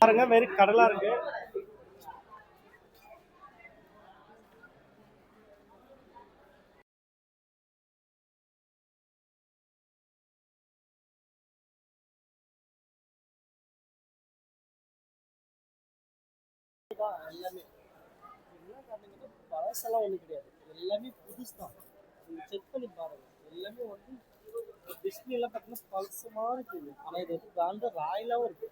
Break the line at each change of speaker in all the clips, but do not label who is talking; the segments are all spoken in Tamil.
பாருங்க வெறும் கடலா இருக்கு. எல்லாமே பழசெல்லாம் ஒன்றும் கிடையாது. எல்லாமே புதுசு. தான் செக் பண்ணி பாருங்க. எல்லாமே வந்து டிஸ்னி எல்லாம் பார்த்தீங்கன்னா பழசு இருக்குது ஆனால் இது வந்து பிராண்டு ராயலாகவும் இருக்கு.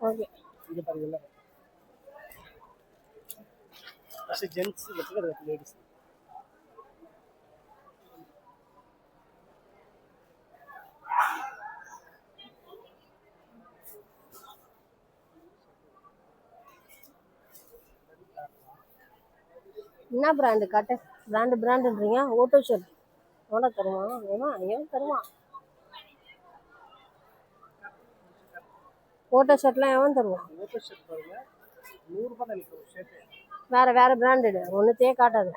ஓகே
இங்கே பாருங்க ஜென்ஸ் லேடிஸ்
என்ன பிராண்டு காட்டு? பிராண்டு பிராண்டுன்றீங்க ஓட்டோ ஷர்ட் எவ்வளோ தருவான் ஏமா ஏன் தருவான் ஓட்டோ ஷர்ட்லாம் எவன் தருவான்
ஷர்ட் பாருங்க நூறுரூபா
வேற வேற பிராண்டடு ஒன்றுத்தையே காட்டாது.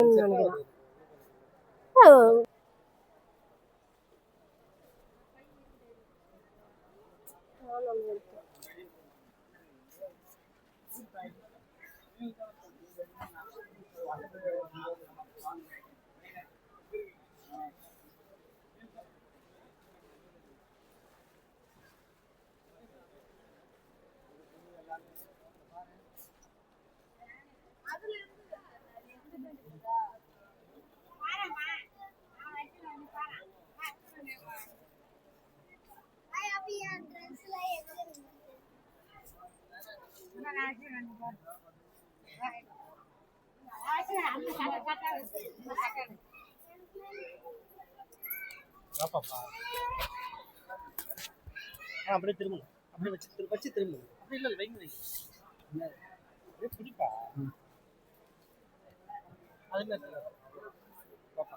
நினைக்கிறேன் ஆ,
அப்படியே திரும்புங்க. அப்படியே வச்சு திரும்ப வச்சு திரும்புங்க. அப்படி இல்லை வைங்க வைங்க. பிடிப்பா. அது மாதிரி இல்லை. வாப்பா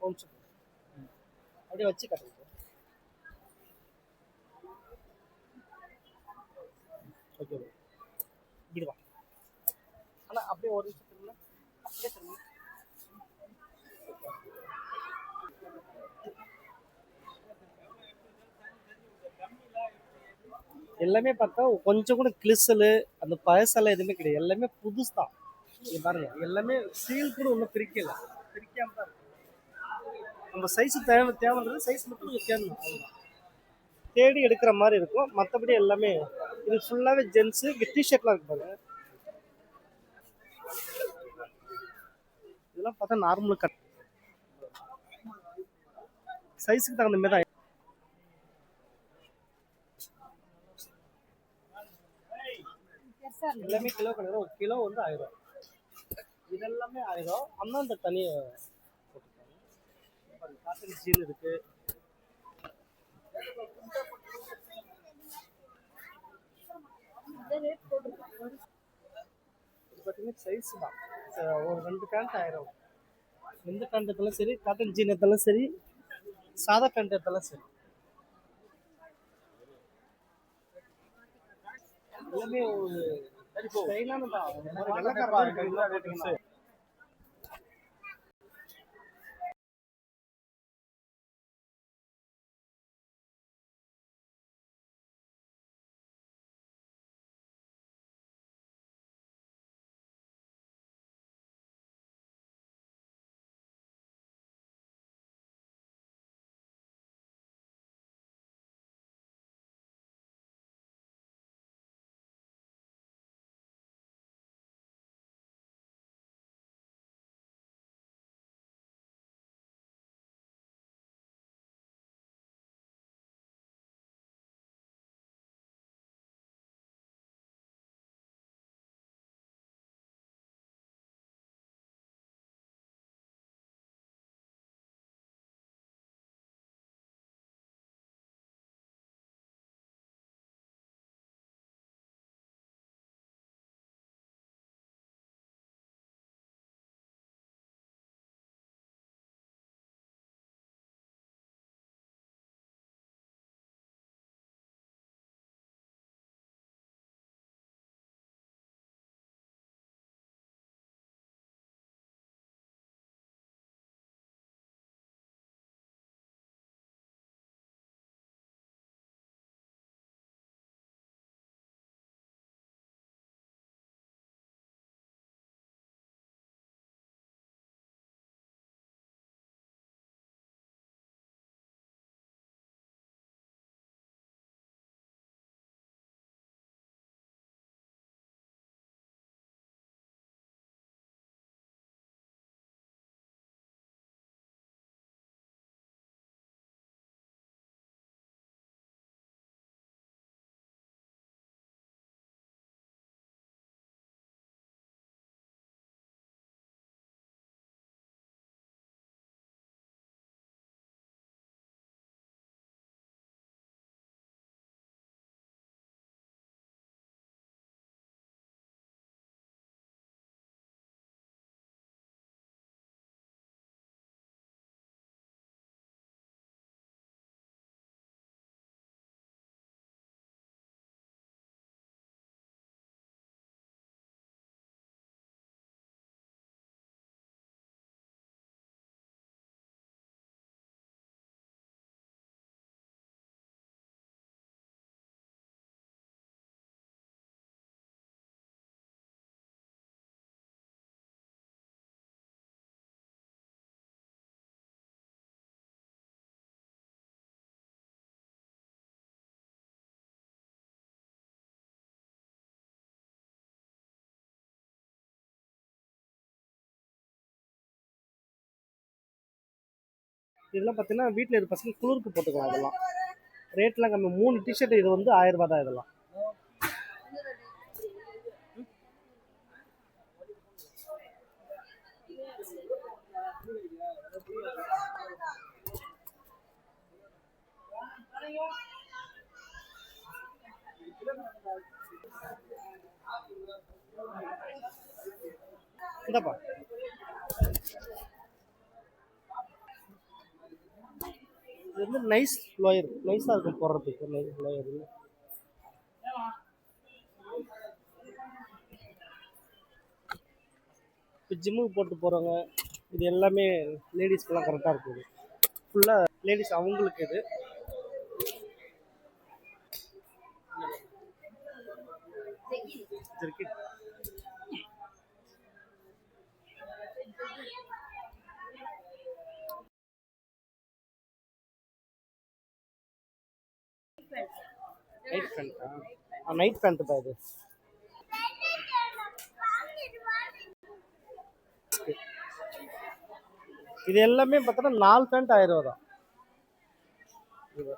ஓ அப்படியே வச்சு கட்டுங்க. ஓகே இதுவா ஆனால் அப்படியே ஒரு நிமிஷம் திரும்ப அப்படியே திரும்ப எல்லாமே பார்த்தா கொஞ்சம் கூட கிளிசலு அந்த பழசெல்லாம் எதுவுமே கிடையாது. எல்லாமே புதுசு. தான் பாருங்க எல்லாமே சீல் கூட ஒன்றும் பிரிக்கல. பிரிக்காம தான் நம்ம சைஸ் தேவை தேவைன்றது சைஸ் மட்டும் நீங்கள் தேடணும் தேடி எடுக்கிற மாதிரி இருக்கும். மற்றபடி எல்லாமே இது ஃபுல்லாகவே ஜென்ஸு இங்கே டிஷர்ட்லாம் இருக்கு பாருங்க. இதெல்லாம் பார்த்தா நார்மல் கட் சைஸுக்கு தகுந்த மாதிரி தான். எல்லாமே கிலோ கணக்கு ஒரு கிலோ வந்து ஆயிரம். இதெல்லாமே ஆயிரம். அண்ணாந்த தனி போட்டுருக்காங்க காட்டன் ஜீன் இருக்குது பார்த்தீங்கன்னா சைஸ் தான். ஒரு ரெண்டு பேண்ட் ஆயிரம். எந்த பேண்ட் எடுத்தாலும் சரி காட்டன் ஜீன் எடுத்தாலும் சரி சாதா பேண்ட் எடுத்தாலும் சரி. எல்லாமே ஒரு இதெல்லாம் பார்த்தீங்கன்னா வீட்டில் இருக்க பசங்க குளிருக்கு போட்டுக்கலாம் இதெல்லாம். ரேட்லாம் கம்மி. மூணு டிஷர்ட் இது வந்து ஆயிரம் ரூபாய் தான் இதெல்லாம். இந்தப்பா. இது வந்து நைஸ் லோயர் நைஸாக இருக்கும் போடுறதுக்கு. நைஸ் லோயர் இப்போ ஜிம்முக்கு போட்டு போகிறவங்க இது எல்லாமே லேடிஸ்க்கெல்லாம் கரெக்டாக இருக்குது ஃபுல்லாக லேடிஸ் அவங்களுக்கு இது. இருக்கு நைட் பேண்ட்டா ஆ. நைட் பேண்ட்டு பா இது. இது எல்லாமே பார்த்தோன்னா நாலு பேண்ட் ஆயிரம் ரூபா தான் இது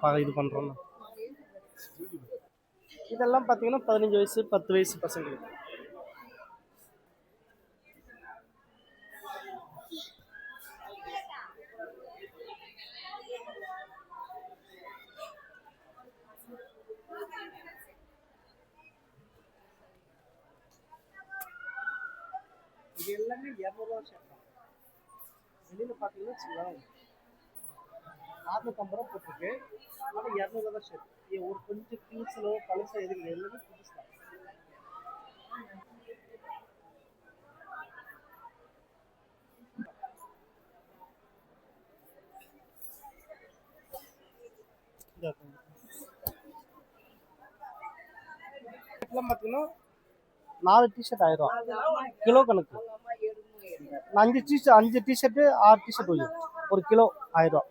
பா- இது பண்ணுறோம் இதெல்லாம் பார்த்தீங்கன்னா பதினஞ்சு வயசு பத்து வயசு பசங்களுக்கு. இது எல்லாமே இரநூறுவா தான் வெளியில் பார்த்தீங்கன்னா வச்சுக்கோங்களேன் நானூற்றம்பது ரூபா போட்டிருக்கு. ஆனால் இரநூறுவா தான் இது ஒரு கொஞ்சம் பீஸிலோ பழசோ எதுக்கு எல்லாமே புதுசு தான். இதெல்லாம் பார்த்தீங்கன்னா நாலு டிஷர்ட் ஆயிரம். கிலோ கணக்கு. அஞ்சு டிஷர்ட் அஞ்சு டிஷர்ட்டு ஆறு டிஷர்ட் வரும் ஒரு கிலோ ஆயிரம்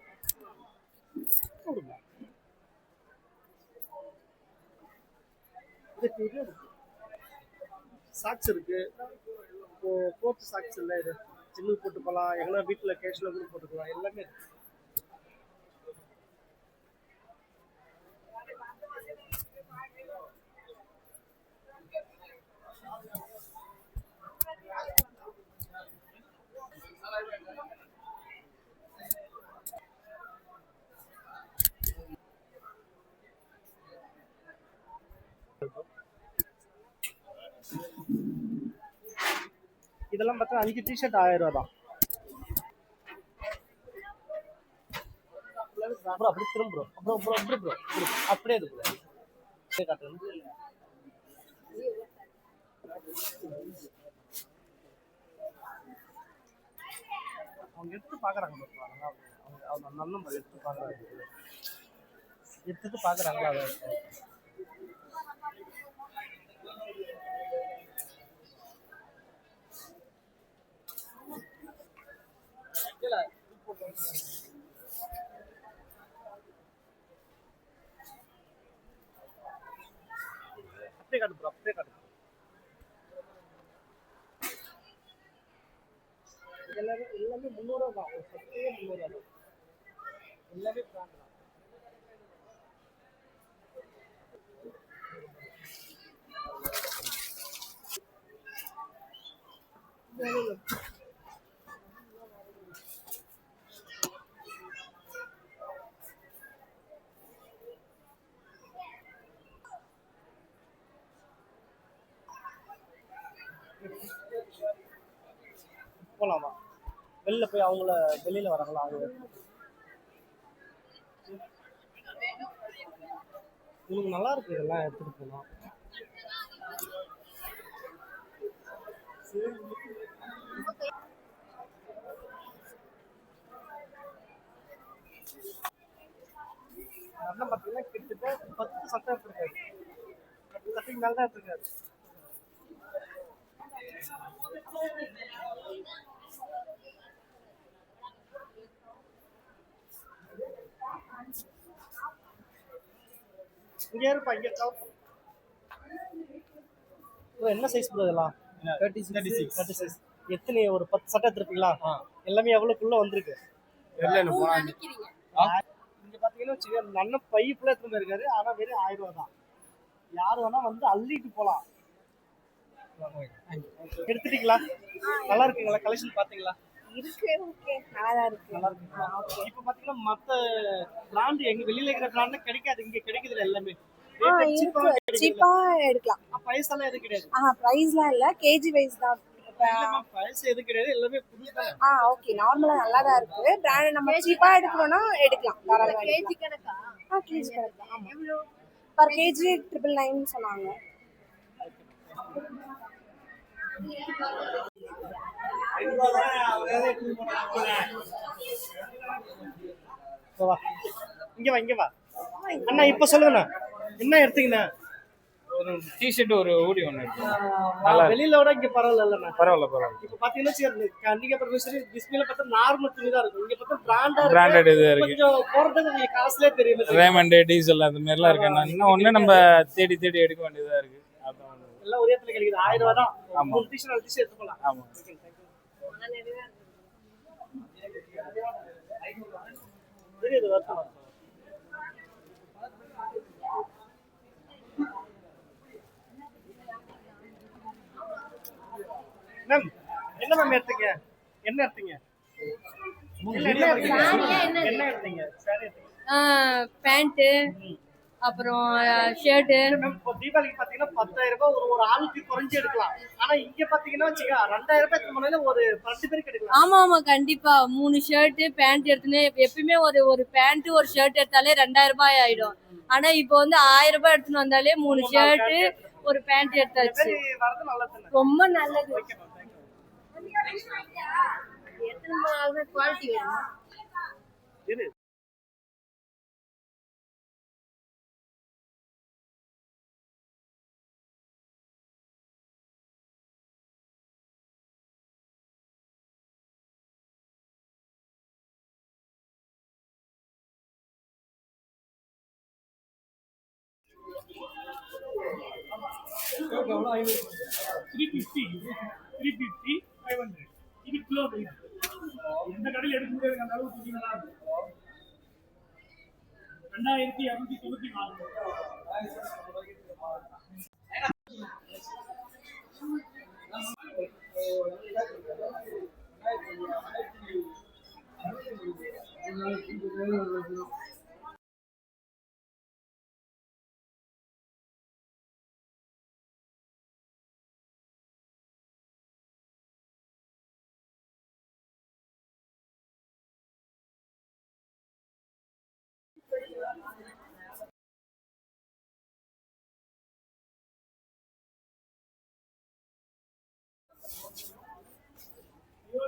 சாக்ஸ் இருக்கு. இப்போ போட்டு சாக்ஸ் இல்லை இது. ஜிம்முக்கு போட்டு போகலாம் எங்கன்னா வீட்டில் கேஷில் கூட போட்டுக்கலாம். எல்லாமே இருக்கு. இதெல்லாம் பார்த்தா அஞ்சு டிஷர்ட் ஆயிரம் ரூபா தான் ப்ரோ அப்படி திரும்ப ப்ரோ ப்ரோ ப்ரோ அப்படி ப்ரோ அப்படியே இது ப்ரோ அப்படியே அவங்க எடுத்து பார்க்குறாங்க அவங்க அவங்க நல்ல நம்பர் எடுத்து பார்க்குறாங்க எடுத்துட்டு பார்க்குறாங்களா அதை அப்படியே காட்டு ப்ரோ அப்படியே காட்டு எல்லாமே எல்லாமே முந்நூறுவா தான் ஒரு சட்டையே முந்நூறுவா தான் எல்லாமே பிராண்ட் தான் போகலாமா வெளில போய் அவங்கள வெளியில வராங்களா அவங்க உங்களுக்கு நல்லா இருக்கு இதெல்லாம் எடுத்துட்டு போகலாம் அண்ணன் பார்த்தீங்கன்னா கிட்டத்தட்ட பத்து சட்டை எடுத்துருக்காரு. பத்து சட்டம் மேலே தான் எடுத்துருக்காரு. இங்கே இருப்பா இங்கே என்ன சைஸ் இதெல்லாம்?
தேர்ட்டி சிக்ஸ்
தேர்ட்டி சிக்ஸ் எத்தனை ஒரு பத்து சட்டை எடுத்துருப்பீங்களா? எல்லாமே எவ்வளவுக்குள்ள வந்திருக்கு? இங்க பாத்தீங்கன்னா வச்சுக்க அந்த அண்ணன் பை ஃபுல்லா எடுத்துட்டு போயிருக்காரு. ஆனா வெறும் ஆயிரம் ரூபாய் தான். யார் வேணா வந்து அள்ளிட்டு போலாம். எடுத்துட்டீங்களா? நல்லா இருக்குங்களா? கலெக்ஷன் பாத்தீங்களா
இருக்கு ஓகே நல்லா இருக்கு.
நல்லா இருக்குங்களா இப்ப பாத்தீங்கன்னா மத்த பிராண்ட் எங்க வெளியில இருக்கிற பிராண்ட் கிடைக்காது. இங்க எல்லாமே.
இருக்கு? சீப்பா எடுக்கலாம்.
ஆ, பைசாலாம் எதுவும் கிடையாது.
ஆஹா ப்ரைஸ்லாம் இல்ல. கேஜி வைஸ் தான்.
எதுவும் கிடையாது. எல்லாமே புதுசு
ஆ ஓகே நார்மலா நல்லா தான் இருக்கு. பிராண்ட் நம்ம சீப்பா எடுக்கணும்னா எடுக்கலாம். தாராளமா
கேஜி கணக்கா?
ஆ கேஜி கணக்கு. ஆமா. பர் கேஜி ட்ரிபிள் நைன் சொன்னாங்க.
இங்க வா இங்க வா. அண்ணா இப்ப சொல்லுங்கண்ணா. என்ன எடுத்தீங்கண்ணா?
ஒரு டிஷர்ட் ஒரு ஊடி ஒன்று
ஆ, வெளியில விட இங்க பரவாயில்ல
பரவாயில்ல பரவாயில்ல.
இப்ப பாத்தீங்கன்னா சரி, நீங்க பர்மிஷன் டிஸ்பிளேல பார்த்தா நார்மல் துணி தான் இருக்கும். இங்க பார்த்தா பிராண்டா
பிராண்டட் இது இருக்கு.
கொஞ்சம் போறதுக்கு உங்களுக்கு காசுலயே தெரியும்
ரேமண்டு டீசல் அந்த மாதிரிலாம் இருக்கு. இன்னும் ஒன்று நம்ம தேடி தேடி எடுக்க வேண்டியதா இருக்கு. அதான் ஒண்ணு.
எல்லாம் ஒரே இடத்துல கிடைக்குது. ஆயிரம் ரூபாய் தான்.
ஆமா.
மூணு டிஷர்ட் நாலு டிஷர்ட் எடுத்து போலாம்
ஆமா
தெரியுது வருத்தம் மேம் என்ன மேம் எடுத்தீங்க? என்ன எடுத்தீங்க? என்ன எடுத்தீங்க?
பேண்ட்டு அப்புறம் ஷர்ட்டு
தீபாவளிக்கு பாத்தீங்கன்னா பத்தாயிரம் ரூபாய் ஒரு ஒரு ஆளுக்கு குறைஞ்சு எடுக்கலாம். ஆனா இங்க பாத்தீங்கன்னா வச்சுக்க ரெண்டாயிரம் ரூபாய் ஒரு பத்து பேருக்கு எடுக்கலாம்.
ஆமா ஆமா கண்டிப்பா. மூணு ஷர்ட் பேண்ட் எடுத்துன்னு எப்பயுமே ஒரு ஒரு பேண்ட் ஒரு ஷர்ட் எடுத்தாலே ரெண்டாயிரம் ரூபாய் ஆயிடும். ஆனா இப்போ வந்து ஆயிரம் ரூபாய் எடுத்துன்னு வந்தாலே மூணு ஷர்ட் ஒரு பேண்ட் எடுத்தாச்சு. ரொம்ப நல்லது. எத்தனை குவாலிட்டி வேணும்.
Three fifty three fifty five hundred இது கிலோ வெயிட் எந்த கடையில் எடுக்க முடியாது அந்த அளவு இருக்கும் ரெண்டாயிரத்தி இரநூத்தி தொண்ணூத்தி நாலு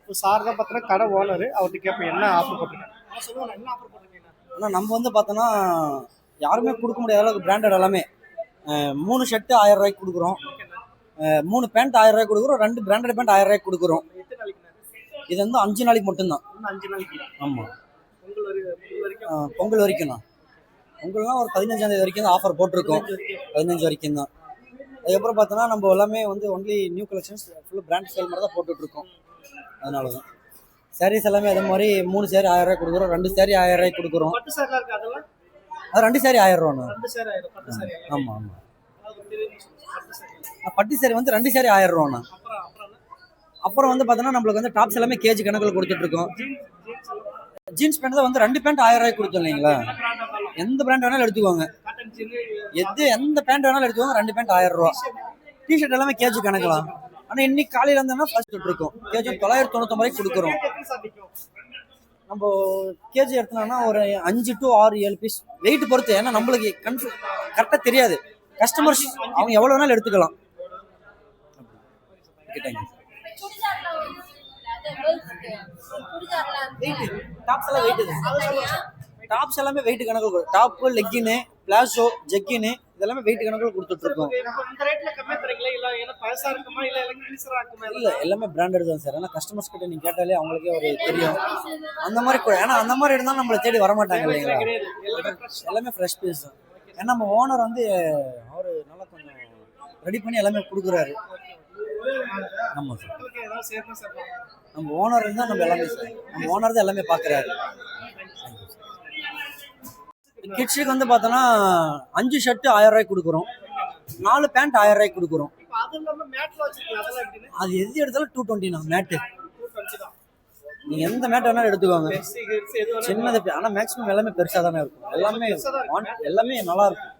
இப்போ சார் தான் பார்த்தோன்னா கடை ஓனர் அவர்கிட்ட கேட்போம் என்ன ஆஃபர் போட்டிருக்காங்க? சொல்லுவாங்க என்ன ஆஃபர் போட்டிருக்கீங்க?
ஆனால் நம்ம வந்து பார்த்தோன்னா யாருமே கொடுக்க முடியாத அளவுக்கு பிராண்டட் எல்லாமே. மூணு ஷர்ட்டு ஆயிரம் ரூபாய்க்கு கொடுக்குறோம். மூணு பேண்ட் ஆயிரம் ரூபாய்க்கு கொடுக்குறோம் ரெண்டு பிராண்டட் பேண்ட் ஆயிரம் ரூபாய்க்கு கொடுக்குறோம். இது வந்து அஞ்சு நாளைக்கு மட்டும்தான்.
இன்னும் அஞ்சு நாளைக்கு.
ஆமாம்
பொங்கல் வரை- பொங்கல் வரைக்கும்?
பொங்கல் வரைக்கும் தான் பொங்கல்னா ஒரு பதினஞ்சாம் தேதி வரைக்கும் தான் ஆஃபர் போட்டிருக்கோம். பதினஞ்சு வரைக்கும். தான் அதுக்கப்புறம் பார்த்தோன்னா நம்ம எல்லாமே வந்து ஒன்லி நியூ கலெக்ஷன்ஸ் ஃபுல்லாக பிராண்ட் ஸ்டைல் மாதிரி தான் போட்டுட்ருக்கோம். அதனால தான் சாரீஸ் எல்லாமே அதே மாதிரி மூணு சேரீ ஆயிரம் ரூபாய் கொடுக்குறோம் ரெண்டு சேரீ ஆயிரம் கொடுக்குறோம். அது ரெண்டு சேரீ ஆயிரம் ரூபாண்ணா ஆமாம் ஆமாம்
பட்டு சாரி
வந்து ரெண்டு சேரீ ஆயிரம் ரூபாண்ணா
அப்புறம்
வந்து பார்த்தோன்னா நம்மளுக்கு வந்து டாப்ஸ் எல்லாமே கேஜி கணக்கில் கொடுத்துட்டு இருக்கோம்
ஜீன்ஸ்
பேண்ட் தான் வந்து ரெண்டு பேண்ட் ஆயிரம் ரூபாய்க்கு கொடுத்தோம் இல்லைங்களா? எந்த பிராண்ட் வேணாலும் எடுத்துக்கோங்க. எது எந்த பேண்ட் வேணாலும் எடுத்துக்கோங்க ரெண்டு பேண்ட் ஆயிரம் ரூபா. டிஷர்ட் எல்லாமே கேஜி கணக்கலாம் ஆனால் இன்னைக்கு காலையில் இருந்தோம்னா ஃபர்ஸ்ட் இருக்கோம். கேஜி தொள்ளாயிரத்தி தொண்ணூத்தொம்பது கொடுக்குறோம். நம்ம கேஜி எடுத்தோம்னா ஒரு அஞ்சு டு ஆறு ஏழு பீஸ் வெயிட் பொறுத்து ஏன்னா நம்மளுக்கு கன்ஃபு கரெக்டாக தெரியாது. கஸ்டமர்ஸ் அவங்க எவ்வளோ வேணாலும் எடுத்துக்கலாம். டாப்ஸ் எல்லாம் வெயிட் டாப்ஸ் எல்லாமே வெயிட் கணக்கில் டாப்பு லெக்கின்னு பிளாசோ ஜெக்கின்னு இதெல்லாமே வெயிட் கணக்கில்
தரீங்களா இல்ல
எல்லாமே பிராண்டட் தான் சார் ஏன்னா கஸ்டமர்ஸ் கிட்ட நீங்க கேட்டாலே அவங்களுக்கே ஒரு தெரியும். அந்த மாதிரி கூட ஏன்னா அந்த மாதிரி இருந்தால் நம்மளை தேடி வர மாட்டாங்க இல்லைங்களா?
எல்லாமே
ஃப்ரெஷ் பீஸ் தான். ஏன்னா நம்ம ஓனர் வந்து அவரு நல்லா கொஞ்சம் ரெடி பண்ணி எல்லாமே கொடுக்குறாரு. ஆமாம் சார் நம்ம ஓனர் இருந்தால் நம்ம எல்லாமே நம்ம ஓனர் தான் எல்லாமே பார்க்குறாரு கிட்ஸுக்கு வந்து பார்த்தோன்னா அஞ்சு ஷர்ட்டு ஆயிரம் ரூபாய்க்கு கொடுக்குறோம். நாலு பேண்ட் ஆயிரம் ரூபாய்க்கு கொடுக்குறோம்.
அது
எது எடுத்தாலும் டூ டுவெண்ட்டி தான் மேட்டு நீங்கள் எந்த மேட் வேணாலும் எடுத்துக்கோங்க. சின்னது ஆனால் மேக்ஸிமம் எல்லாமே பெருசாக தானே இருக்கும். எல்லாமே எல்லாமே நல்லா இருக்கும்.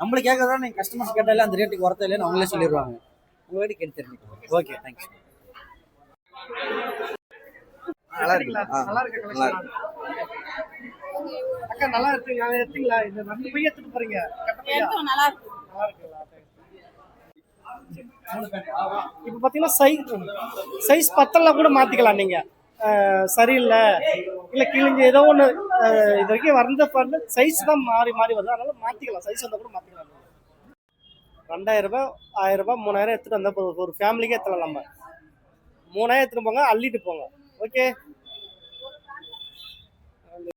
நம்மளுக்கு கேட்கறதா நீங்கள் கஸ்டமர்ஸ் கேட்டாலே அந்த ரேட்டுக்கு வரது இல்லைன்னு அவங்களே சொல்லிடுவாங்க. உங்கள்கிட்ட கேட்டு தெரிஞ்சுக்கோங்க. ஓகே தேங்க்ஸ்
நல்லா இருக்குங்களா நல்லா இருக்கு. அக்கா நல்லா இருக்குங்க. அதை எடுத்தீங்களா இந்த ரெண்டு பையன் எடுத்துட்டு போறீங்க.
நல்லா இருக்கு.
நல்லா இருக்குங்களா இப்போ பார்த்தீங்கன்னா சைஸ் சைஸ் பத்தெல்லாம் கூட மாற்றிக்கலாம் நீங்கள் சரியில்லை. இல்லை கிழிஞ்சு ஏதோ ஒன்று இது வரைக்கும் வந்த பண்ண சைஸ் தான் மாறி மாறி வருது. அதனால மாற்றிக்கலாம் சைஸ் வந்தால் கூட மாற்றிக்கலாம் ஆயிரம் ரூபாய் மூணாயிரம் எடுத்துகிட்டு வந்தால் போதும். ஒரு ஃபேமிலிக்கே எத்தலாம் நம்ம. மூணாயிரம் எடுத்துகிட்டு போங்க அள்ளிட்டு போங்க. ஓகே